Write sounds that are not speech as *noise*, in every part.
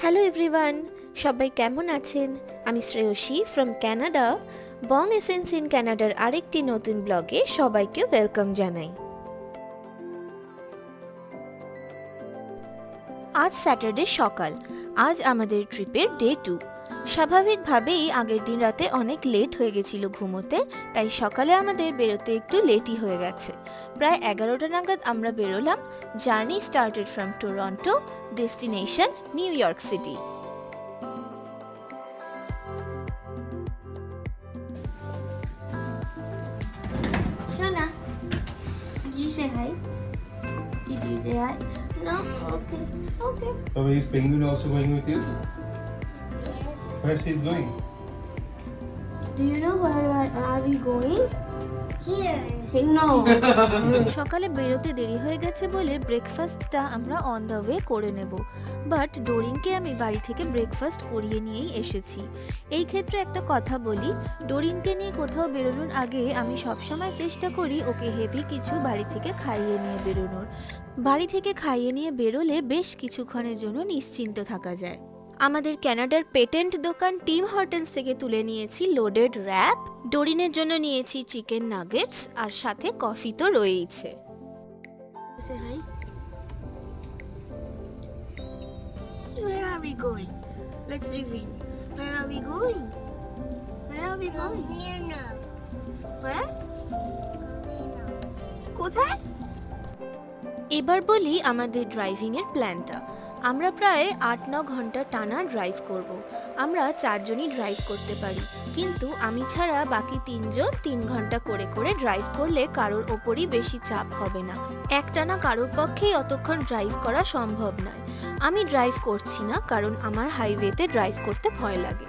Hello everyone সবাই কেমন আছেন? আমি Shreyasi from Canada Bong Essence in ক্যানাডার আরেকটি নতুন ব্লগে সবাইকে ওয়েলকাম জানাই। আজ স্যাটারডে সকাল। আজ আমাদের ট্রিপের ডে টু স্বাভাবিকভাবেই আগের দিন রাতে অনেক লেট হয়ে গেছিল ঘুমোতে তাই সকালে আমাদের বেরোতে একটু লেটই হয়ে গেছে প্রায় এগারোটা নাগাদ আমরা বেরোলাম journey started from Toronto destination New York City did you say hi? Did you say hi? No? Okay. Okay. So is Penguin also going with you? Where she's going? Do you know where are, are we going? Here. *laughs* সকালে বেরোতে দেরি হয়ে গেছে বলে ব্রেকফাস্টটা আমরা on the way করে নেব বাট ডোরিনকে আমি বাড়ি থেকে ব্রেকফাস্ট করিয়ে নিয়েই এসেছি এই ক্ষেত্রে একটা কথা বলি ডোরিনকে নিয়ে কোথাও বেরোনোর আগে আমি সবসময় চেষ্টা করি ওকে হেভি কিছু বাড়ি থেকে খাইয়ে নিয়ে বেরোনোর বাড়ি থেকে খাইয়ে নিয়ে বেরোলে বেশ কিছুক্ষণের জন্য নিশ্চিন্ত থাকা যায় আমাদের ক্যানাডার পেটেন্ট দোকান টিম হর্টেন্স থেকে তুলে নিয়েছি লোডেড র্যাপ ডোরিনের জন্য নিয়েছি চিকেন নাগেটস আর সাথে কফি তো রয়েইছে say hi. Where are we going? Let's reveal. Where are we going? Where are we going? Where? কোথায় এবার বলি আমাদের ড্রাইভিং এর প্ল্যানটা আমরা প্রায় আট ন ঘণ্টা টানা ড্রাইভ করব। আমরা চারজনই ড্রাইভ করতে পারি। কিন্তু আমি ছাড়া বাকি তিনজন তিন ঘণ্টা করে করে ড্রাইভ করলে কারোর ওপরই বেশি চাপ হবে না। একটানা কারোর পক্ষেই অতক্ষণ ড্রাইভ করা সম্ভব নয়। আমি ড্রাইভ করছি না কারণ আমার হাইওয়েতে ড্রাইভ করতে ভয় লাগে।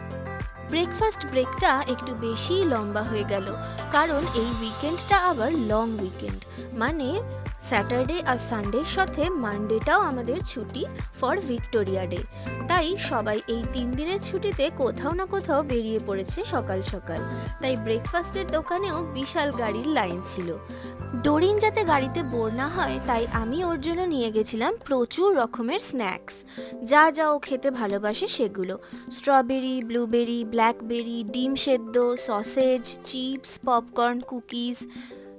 ব্রেকফাস্ট ব্রেকটা একটু বেশিই লম্বা হয়ে গেল। কারণ এই উইকেন্ডটা আবার লং উইকেন্ড মানে স্যাটারডে আর সানডের সাথে মানডেটাও আমাদের ছুটি ফর ভিক্টোরিয়া ডে। তাই সবাই এই তিন দিনের ছুটিতে কোথাও না কোথাও বেরিয়ে পড়েছে সকাল সকাল। তাই ব্রেকফাস্টের দোকানেও বিশাল গাড়ির লাইন ছিল। ডোরিন যাতে গাড়িতে বোর না হয়, তাই আমি ওর জন্য নিয়ে গেছিলাম প্রচুর রকমের স্ন্যাক্স যা যা ও খেতে ভালোবাসে সেগুলো। স্ট্রবেরি ব্লুবেরি ব্ল্যাকবেরি ডিম সেদ্ধ sausage chips popcorn cookies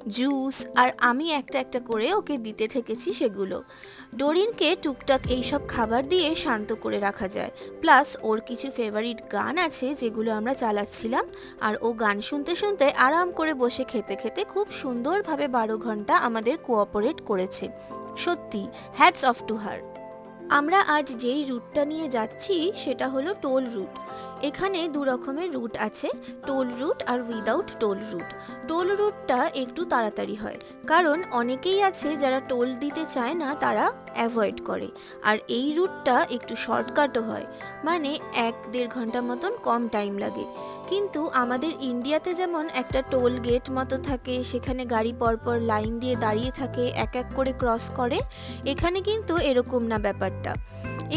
juice আর আমি একটা একটা করে ওকে দিতে থেকেছি সেগুলো। ডোরিনকে টুকটাক এইসব খাবার দিয়ে শান্ত করে রাখা যায়। প্লাস ওর কিছু ফেভারিট গান আছে যেগুলো আমরা চালাচ্ছিলাম আর ও গান শুনতে শুনতে আরাম করে বসে খেতে খেতে খুব সুন্দরভাবে বারো ঘণ্টা আমাদের কোঅপারেট করেছে। সত্যি হ্যাটস অফ টু হার আমরা আজ যেই রুটটা নিয়ে যাচ্ছি সেটা হলো টোল রুট এখানে দু রকমের রুট আছে টোল রুট আর উইদাউট টোল রুট টোল রুটটা একটু তাড়াতাড়ি হয়, কারণ অনেকেই আছে যারা টোল দিতে চায় না, তারা অ্যাভয়েড করে। আর এই রুটটা একটু শর্টকাটও হয় মানে এক দেড় ঘণ্টা মতন কম টাইম লাগে। কিন্তু আমাদের ইন্ডিয়াতে যেমন একটা টোল গেট মতো থাকে, সেখানে গাড়ি পরপর লাইন দিয়ে দাঁড়িয়ে থাকে, এক এক করে ক্রস করে, এখানে কিন্তু এরকম না ব্যাপারটা।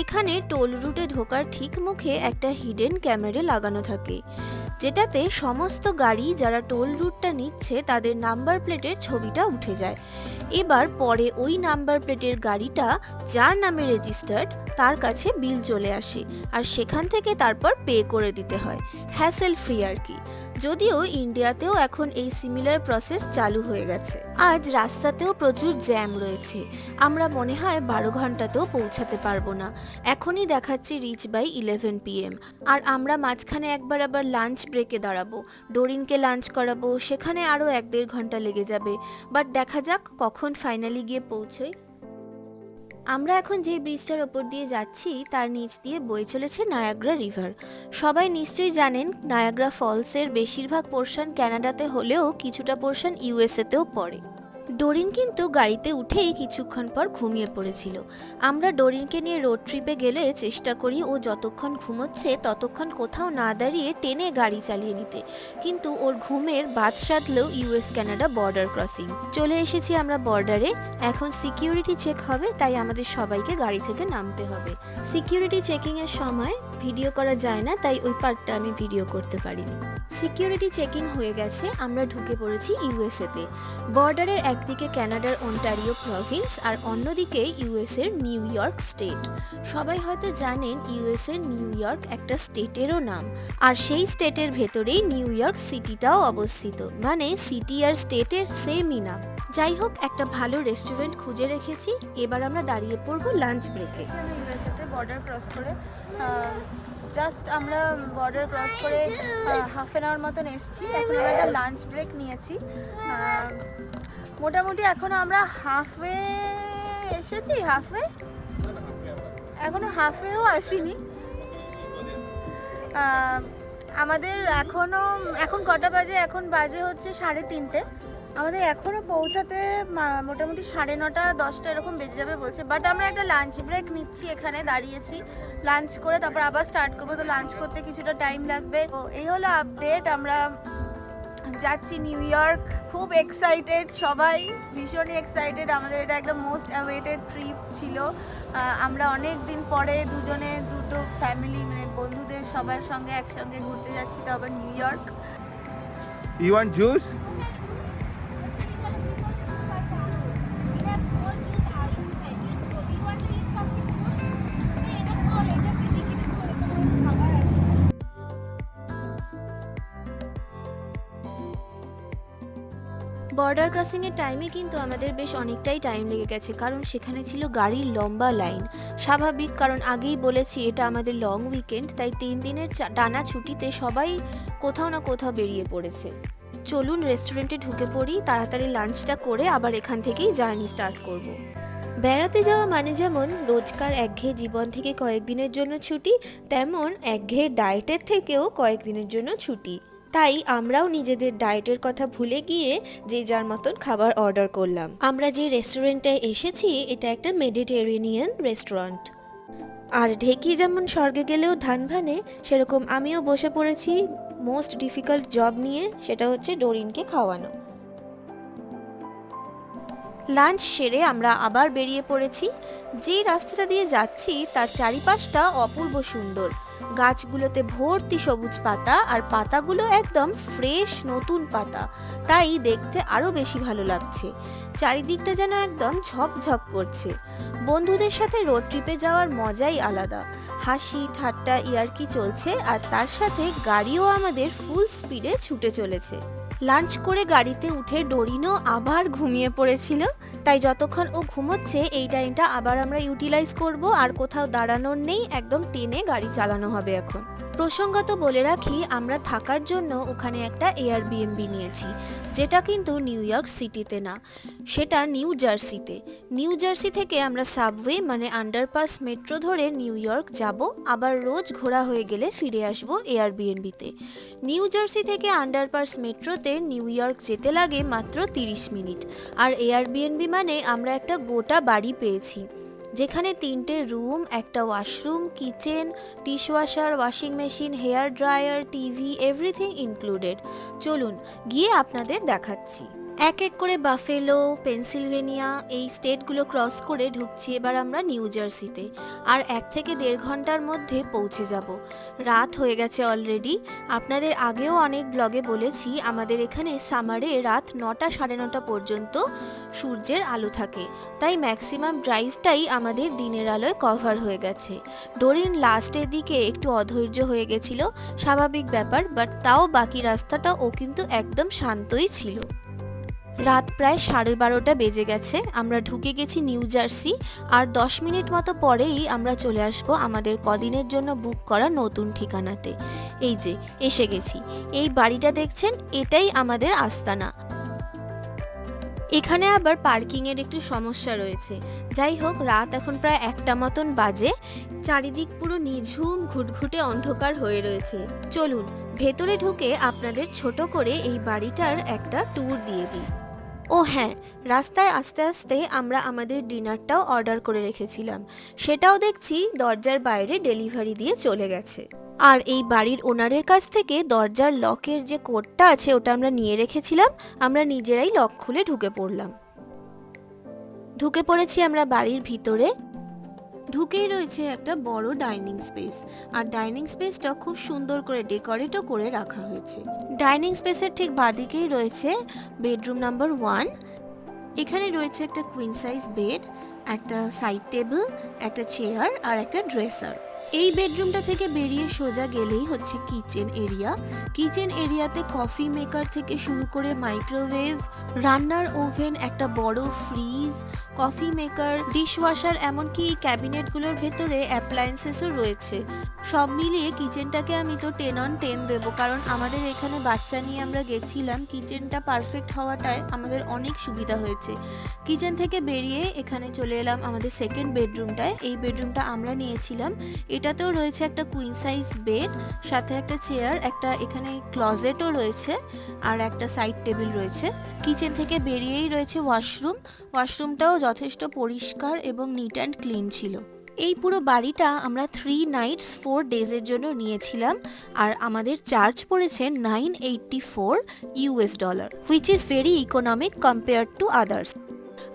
এখানে টোল রুটে ঢোকার ঠিক মুখে একটা হিডেন ক্যামেরা লাগানো থাকে, যেটাতে সমস্ত গাড়ি যারা টোল রুটটা নিচ্ছে তাদের নাম্বার প্লেটের ছবিটা উঠে যায়। এবার পরে ওই নাম্বার প্লেটের গাড়িটা যার নামে রেজিস্টার্ড তার কাছে বিল চলে আসে আর সেখান থেকে তারপর পে করে দিতে হয় হ্যাসেল ফ্রি আর কি। যদিও ইন্ডিয়াতেও এখন এই সিমিলার প্রসেস চালু হয়ে গেছে। আজ রাস্তাতেও প্রচুর জ্যাম রয়েছে। আমরা মনে হয় বারো ঘন্টাতেও পৌঁছাতে পারব না। এখনই দেখাচ্ছি রিচ বাই ইলেভেন পিএম আর আমরা মাঝখানে একবার আবার লাঞ্চ ব্রেকে দাঁড়াবো। ডোরিনকে লাঞ্চ করাবো। সেখানে আরও এক দেড় ঘণ্টা লেগে যাবে। বাট দেখা যাক কখন ফাইনালি গিয়ে পৌঁছই। আমরা এখন যে ব্রিজটার ওপর দিয়ে যাচ্ছি, তার নিচ দিয়ে বয়ে চলেছে নায়াগ্রা রিভার সবাই নিশ্চয়ই জানেন নায়াগ্রা ফলসের বেশিরভাগ পোর্শন ক্যানাডাতে হলেও কিছুটা পোর্শন ইউএসএতেও পড়ে। ডোরিন কিন্তু গাড়িতে উঠেই কিছুক্ষণ পর ঘুমিয়ে পড়েছিল। আমরা ডোরিনকে নিয়ে রোড ট্রিপে গেলে চেষ্টা করি ও যতক্ষণ ঘুমোচ্ছে ততক্ষণ কোথাও না দাঁড়িয়ে টেনে গাড়ি চালিয়ে নিতে। কিন্তু ওর ঘুমের বাদ সাধলেও ইউএস কানাডা বর্ডার ক্রসিং। চলে এসেছি আমরা বর্ডারে। এখন সিকিউরিটি চেক হবে, তাই আমাদের সবাইকে গাড়ি থেকে নামতে হবে। সিকিউরিটি চেকিং এর সময় ভিডিও করা যায় না, তাই ওই পার্টটা আমি ভিডিও করতে পারিনি। সিকিউরিটি চেকিং হয়ে গেছে, আমরা ঢুকে পড়েছি ইউএসএতে বর্ডারের একদিকে ক্যানাডার অন্টারিও প্রভিন্স আর অন্যদিকে ইউএসএর নিউ ইয়র্ক স্টেট। সবাই হয়তো জানেন ইউএসএর নিউ ইয়র্ক একটা স্টেটেরও নাম। আর সেই স্টেটের ভেতরেই নিউ ইয়র্ক সিটিটাও অবস্থিত। মানে সিটি আর স্টেটের সেমই নাম। যাই হোক, একটা ভালো রেস্টুরেন্ট খুঁজে রেখেছি। এবার আমরা দাঁড়িয়ে পড়ব লাঞ্চ ব্রেকে। ইউএসএতে বর্ডার ক্রস করে জাস্ট আমরা বর্ডার ক্রস করে হাফ অ্যান আওয়ার মতন এসেছি। এখন আমরা একটা লাঞ্চ ব্রেক নিয়েছি। মোটামুটি এখন আমরা হাফে এসেছি, হাফে? এখনও হাফেও আসিনি। আমাদের এখনও, এখন কটা বাজে? এখন বাজে হচ্ছে সাড়ে তিনটে। আমাদের এখনও পৌঁছাতে মোটামুটি সাড়ে নটা, দশটা এরকম বেজে যাবে বলছে। বাট আমরা একটা লাঞ্চ ব্রেক নিচ্ছি এখানে, দাঁড়িয়েছি। লাঞ্চ করে তারপর আবার স্টার্ট করব। তো লাঞ্চ করতে কিছুটা টাইম লাগবে। তো এই হলো আপডেট আমরা যাচ্ছি নিউ ইয়র্ক। খুব এক্সাইটেড সবাই ভীষণই এক্সাইটেড আমাদের এটা একটা মোস্ট অ্যাওয়েটেড ট্রিপ ছিল। আমরা অনেক দিন পরে দুজনে, দুটো ফ্যামিলি মানে বন্ধুদের সবার সঙ্গে একসঙ্গে ঘুরতে যাচ্ছি তো আবার New York. You want juice? Border crossing এর টাইমে কিন্তু আমাদের বেশ অনেকটাই টাইম লেগে গেছে, কারণ সেখানে ছিল গাড়ির লম্বা লাইন স্বাভাবিক, কারণ আগেই বলেছি এটা আমাদের লং উইকেন্ড তাই তিন দিনের টানা ছুটিতে সবাই কোথাও না কোথাও বেরিয়ে পড়েছে। চলুন রেস্টুরেন্টে ঢুকে পড়ি, তাড়াতাড়ি লাঞ্চটা করে আবার এখান থেকেই জার্নি স্টার্ট করব। বেড়াতে যাওয়া মানে যেমন রোজকার একঘেয়ে জীবন থেকে কয়েকদিনের জন্য ছুটি, তেমন একঘেয়ে ডায়েটের থেকেও কয়েকদিনের জন্য ছুটি। তাই আমরাও নিজেদের ডায়েটের কথা ভুলে গিয়ে যে যার মতন খাবার অর্ডার করলাম। আমরা যে রেস্টুরেন্টে এসেছি, এটা একটা মেডিটেরেনিয়ান রেস্টুরেন্ট। আর ঢেকি যেমন স্বর্গে গেলেও ধান ভানে, সেরকম আমিও বসে পড়েছি। মোস্ট ডিফিকাল্ট জব নিয়ে সেটা হচ্ছে ডোরিনকে খাওয়ানো। লাঞ্চ সেরে আমরা আবার বেরিয়ে পড়েছি। যে রাস্তাটা দিয়ে যাচ্ছি, তার চারিপাশটা অপূর্ব সুন্দর। গাছগুলোতে ভর্তি সবুজ পাতা আর পাতাগুলো একদম ফ্রেশ নতুন পাতা। তাই দেখতে আরও বেশি ভালো লাগছে। চারিদিকটা যেন একদম ঝকঝক করছে। বন্ধুদের সাথে রোড ট্রিপে যাওয়ার মজাই আলাদা। হাসি, ঠাট্টা, ইয়ার্কি চলছে আর তার সাথে গাড়িও আমাদের ফুল স্পিডে ছুটে চলেছে। লাঞ্চ করে গাড়িতে উঠে ডোরিনো আবার ঘুমিয়ে পড়েছিল। তাই যতক্ষণ ও ঘুমোচ্ছে, এই টাইমটা আবার আমরা ইউটিলাইজ করব আর কোথাও দাঁড়ানোর নেই, একদম টেনে গাড়ি চালানো হবে এখন। প্রসঙ্গত বলে রাখি, আমরা থাকার জন্য ওখানে একটা এয়ারবিএনবি নিয়েছি, যেটা কিন্তু নিউ ইয়র্ক সিটিতে না, সেটা নিউ জার্সিতে নিউ জার্সি থেকে আমরা সাবওয়ে মানে আন্ডারপাস মেট্রো ধরে নিউ ইয়র্ক যাব, আবার রোজ ঘোরা হয়ে গেলে ফিরে আসব এয়ারবিএনবিতে নিউ জার্সি থেকে আন্ডারপাস মেট্রোতে নিউ ইয়র্ক যেতে লাগে মাত্র তিরিশ মিনিট, আর এয়ারবিএনবি মানে আমরা একটা গোটা বাড়ি পেয়েছি। যেখানে তিনটে রুম, একটা washroom, kitchen, dishwasher, washing machine, hair dryer, TV, everything included. চলুন, গিয়ে আপনাদের দেখাচ্ছি। এক এক করে বাফেলো, পেনসিলভেনিয়া এই স্টেটগুলো ক্রস করে ঢুকছি এবার আমরা নিউ জার্সিতে। আর এক থেকে দেড় ঘণ্টার মধ্যে পৌঁছে যাব। রাত হয়ে গেছে অলরেডি। আপনাদের আগেও অনেক ব্লগে বলেছি, আমাদের এখানে সামারে রাত নটা সাড়ে নটা পর্যন্ত সূর্যের আলো থাকে। তাই ম্যাক্সিমাম ড্রাইভটাই আমাদের দিনের আলোয় কভার হয়ে গেছে। ডোরিন লাস্টের দিকে একটু অধৈর্য হয়ে গেছিল, স্বাভাবিক ব্যাপার, বাট তাও বাকি রাস্তাটা ও কিন্তু একদম শান্তই ছিল। রাত প্রায় সাড়ে বারোটা বেজে গেছে, আমরা ঢুকে গেছি নিউ জার্সি, আর দশ মিনিট মতো পরেই আমরা চলে আসব আমাদের কদিনের জন্য বুক করা নতুন ঠিকানাতে। এই যে, এসে গেছি। এই বাড়িটা দেখছেন, এটাই আমাদের আস্তানা। এখানে আবার পার্কিংয়ের একটু সমস্যা রয়েছে। যাই হোক, রাত এখন প্রায় একটা মতন বাজে। চারিদিক পুরো নিঝুম, ঘুটঘুটে অন্ধকার হয়ে রয়েছে। চলুন, ভেতরে ঢুকে আপনাদের ছোট করে এই বাড়িটার একটা ট্যুর দিয়ে দিই। ও হ্যাঁ রাস্তায় আস্তে আস্তে আমরা আমাদের ডিনারটাও অর্ডার করে রেখেছিলাম। সেটাও দেখছি দরজার বাইরে ডেলিভারি দিয়ে চলে গেছে। আর এই বাড়ির ওনারের কাছ থেকে দরজার লকের যে কোডটা আছে ওটা আমরা নিয়ে রেখেছিলাম, আমরা নিজেরাই লক খুলে ঢুকে পড়লাম। ঢুকে পড়েছি আমরা বাড়ির ভিতরে। ঢুকেই রয়েছে একটা বড় ডাইনিং স্পেস। আর ডাইনিং স্পেসটা খুব সুন্দর করে ডেকোরেটও করে রাখা হয়েছে। ডাইনিং স্পেসের ঠিক বাদিকেই রয়েছে বেডরুম নাম্বার ওয়ান। এখানে রয়েছে একটা কুইন সাইজ বেড একটা সাইড টেবিল একটা চেয়ার আর একটা ড্রেসার এই বেডরুমটা থেকে বেরিয়ে সোজা গেলেই হচ্ছে কিচেন এরিয়া। কিচেন এরিয়াতে কফি মেকার থেকে শুরু করে মাইক্রোওয়েভ, রান্নার ওভেন, একটা বড় ফ্রিজ, কফি মেকার, ডিশওয়াশার, এমনকি এই ক্যাবিনেটগুলোর ভেতরে অ্যাপ্লায়েন্সেসও রয়েছে। সব মিলিয়ে কিচেনটাকে আমি তো টেন অন টেন দেবো, কারণ আমাদের এখানে বাচ্চা নিয়ে আমরা গেছিলাম, কিচেনটা পারফেক্ট হওয়াটায় আমাদের অনেক সুবিধা হয়েছে। কিচেন থেকে বেরিয়ে এখানে চলে এলাম আমাদের সেকেন্ড বেডরুমটায় এই বেডরুমটা আমরা নিয়েছিলাম। এটাতেও রয়েছে একটা কুইন সাইজ বেড সাথে একটা চেয়ার একটা এখানে ক্লজেটও রয়েছে, আর একটা সাইড টেবিল রয়েছে। কিচেন থেকে বেরিয়েই রয়েছে ওয়াশরুম ওয়াশরুমটাও যথেষ্ট পরিষ্কার এবং নিট অ্যান্ড ক্লিন ছিল। এই পুরো বাড়িটা আমরা থ্রি নাইটস ফোর ডেজের জন্য নিয়েছিলাম, আর আমাদের চার্জ পড়েছে nine eighty four US dollar which is very economic compare to others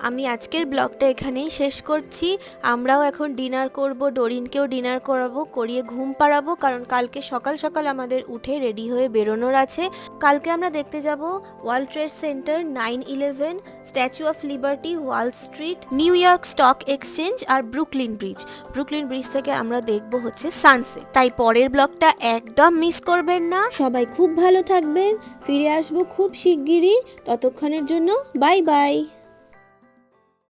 আমি আজকের ব্লগটা এখানেই শেষ করছি। আমরাও এখন ডিনার করব, ডোরিনকেও ডিনার করাবো, করিয়ে ঘুম পাড়াবো, কারণ কালকে সকাল সকাল আমাদের উঠে রেডি হয়ে বেরোনোর আছে। কালকে আমরা দেখতে যাব World Trade Center nine eleven, Statue of Liberty, Wall Street, New York Stock Exchange R Brooklyn Bridge. Brooklyn Bridge থেকে আমরা দেখব হচ্ছে সানসেট। তাই পরের ব্লগটা একদম মিস করবেন না। সবাই খুব ভালো থাকবেন, ফিরে আসব খুব শিগগিরই। ততক্ষণের জন্য বাই বাই।